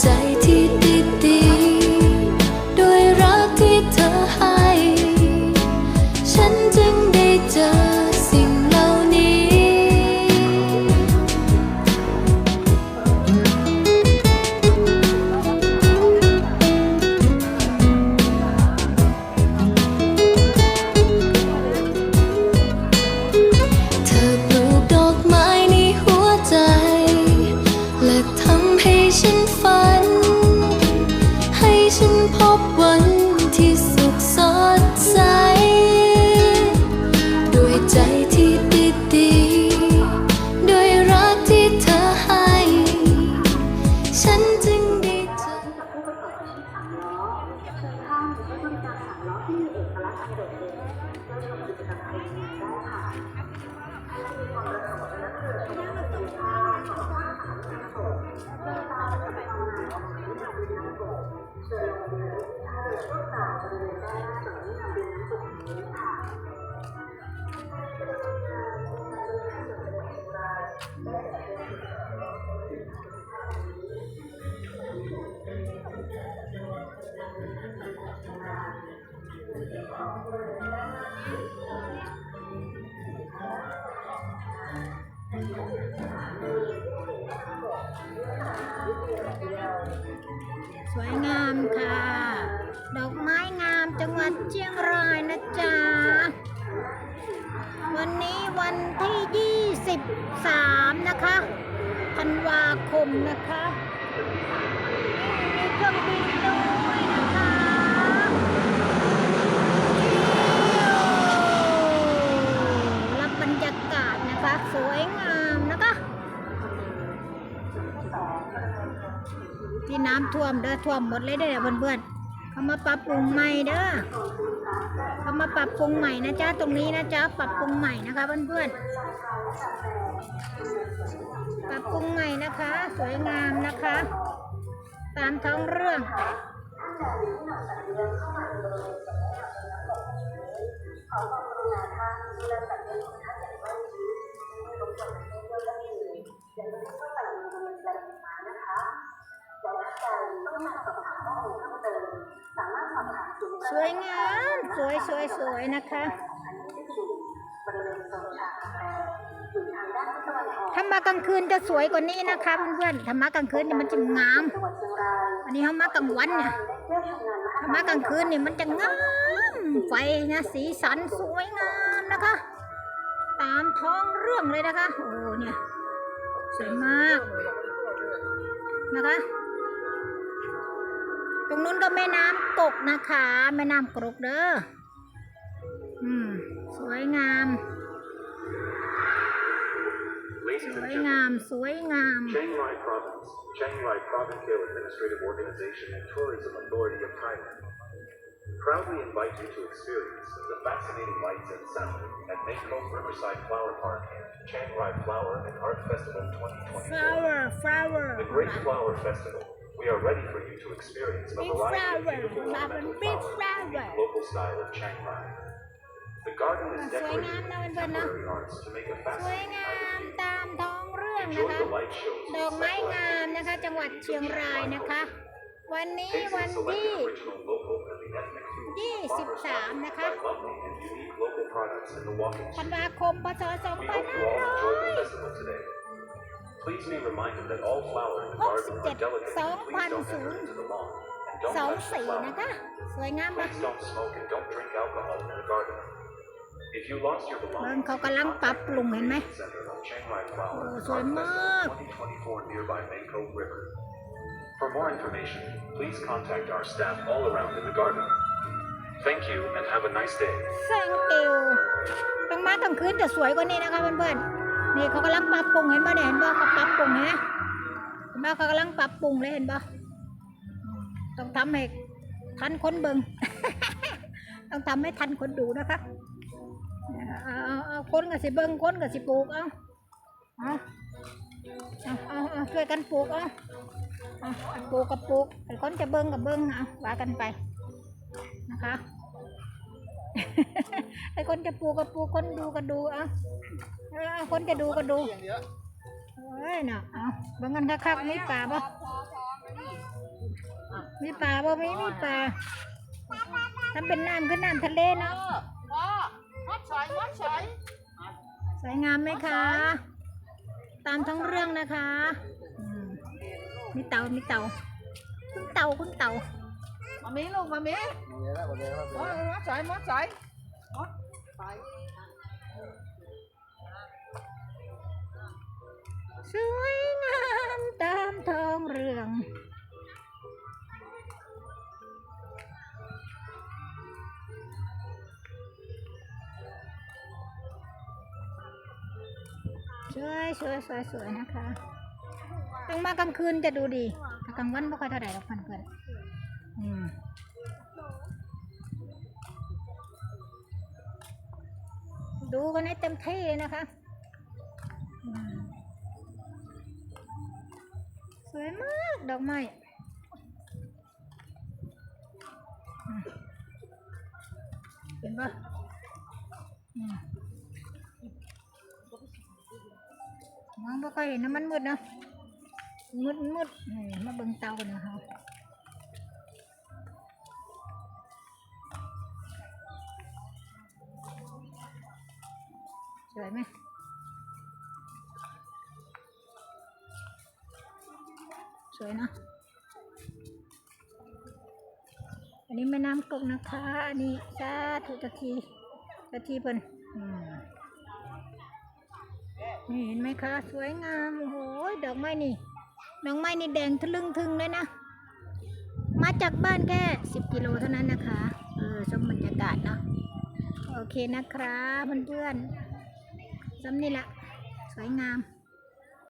ใจที่ดี สวยงามค่ะ ดอกไม้งามจังหวัดเชียงรายนะจ๊ะ วันนี้วันที่ 23 นะคะธันวาคมนะคะ มีเครื่องบิน ที่น้ำท่วมเด้อท่วมหมดเลยเด้อเพื่อนๆเขามาปรับปรุงใหม่เด้อเขามาปรับปรุงใหม่นะจ๊ะตรงนี้นะจ๊ะปรับปรุงใหม่นะคะเพื่อนๆปรับปรุงใหม่นะคะ สวยงามนะคะ ตามท้องเรื่องสวยงาม สวยสวยสวยนะคะถ้ามากลางคืนจะสวยกว่านี้นะคะเพื่อนๆถ้ามากลางคืนนี่มันจะงาม อันนี้เขามากลางวันเนี่ยถ้ามากลางคืนนี่มันจะงาม ไฟนะสีสันสวยงามนะคะ ตามท้องเรื่องเลยนะคะ โอ้เนี่ยสวยมากนะคะ ตรงนู้นก็แม่น้ำกกนะคะ แม่น้ำกรกเด้ออืมสวยงาม Ladies ส and วย gentlemen, งาม สวยงาม Chiang Rai Province, Chiang Rai Provincial Administrative Organization and Tourism Authority of Thailand proudly invite you to experience the fascinating lights and sound at Mekong Riverside Flower Park and Chiang Rai Flower and Art Festival 2024. flower flower The Great Flower Festival. We are ready for you to experience a Big variety of flower, beautiful flower, ornamental big flowers in the flower. local style of Chiang Rai. The garden is สวยงาม decorated นะ with เพื่อนๆนะ contemporary arts to make a สวย fascinating งา night ม of ตามท้องเรื่อง view. นะ Enjoy คะ the light shows ดอกไม้งามนะคะ จังหวัดเชียงรายนะคะ วันนี้ Taste วัน and select ที่ original local and the ethnic foods ยี่สิบ farmers สาม market นะคะ by lovely and unique local products in the walking ธัน street. วาคมพศ We hope you all enjoy the festival today. Please be reminded that all flowers in the garden are delicate and please don't enter into the lawn and don't สอง touch the สีนะ flowers. คะ สวยงามปะ Please don't smoke and don't drink alcohol in the garden. If you lost your เบิ่ง belongings, เขากำลังปรับปรุงเห็นไหม Center of Chiang Mai Flower Oh, Art สวยมาก Festival 2024 nearby Mekong River. For more information, please contact our staff all around in the garden. Thank you and have a nice day. แซงเอวต้องมากลางคืนจะสวยกว่านี้นะคะเพื่อนๆ นี่เขากำลังปรับปรุงเห็นป่ะเนี่ยเห็นป่ะเขาปรับปรุงเห็นไหมเห็นป่ะเขากำลังปรับปรุงเลยเห็นป่ะต้องทำให้ทันคนเบิงต้องทำให้ทันคนดูนะคะเอาเอาเอาคนกับสิเบิงคนกับสิปลูกเอาเอาเอาเอาเอาช่วยกันปลูกเอาเอาปลูกกับปลูกไอ้คนจะเบิงกับเบิงเอาว่ากันไปนะคะ ไอ้คนจะปลูกก็ปลูกคนดูก็ดูเอาเออเอาคนจะดูก็ดูเอ้ยน่ะเอาเบางเงินคักๆมีป่าบ่มีป่าบ่ไม่มีป่าทำเป็นน้ำขึ้นน้ำทะเลเนาะพ่อมัดสอยมัดสอยสวยงามไหมคะ ตามท้องเรื่องนะคะอืมมีเต่ามีเต่าคุณเต่าคุณเต่ามามีลูกมามีโอ้ยมัดสอยมัดสอย มัดไปสวยงามตามทองเรื่องสวยสวยสวยสวยนะคะต้องมากลางคืนจะดูดีกลางวันไม่ค่อยเท่าไหร่หรอกเพื่อนๆอืม ดูกันให้เต็มที่เลยนะคะสวยมากดอกไม้เห็นปะมองไม่ค่อยเห็นนะมันมืดนะมืดมืดมาเบิ่งเตากันนะคะ วยไหมสวยนะอันนี้แม่น้ำกกนะคะ อันนี้สาธุตะทีตะทีเพิ่นนี่เห็นไหมคะ สวยงามโอ้โหดอกไม้นี่ดอกไม้นี่แดงทะลึงทึงเลยนะ มาจากบ้านแค่สิบกิโลเท่านั้นนะคะ เออชมบรรยากาศเนาะโอเคนะครับเพื่อนๆ ซ้ำนี่ละสวยงาม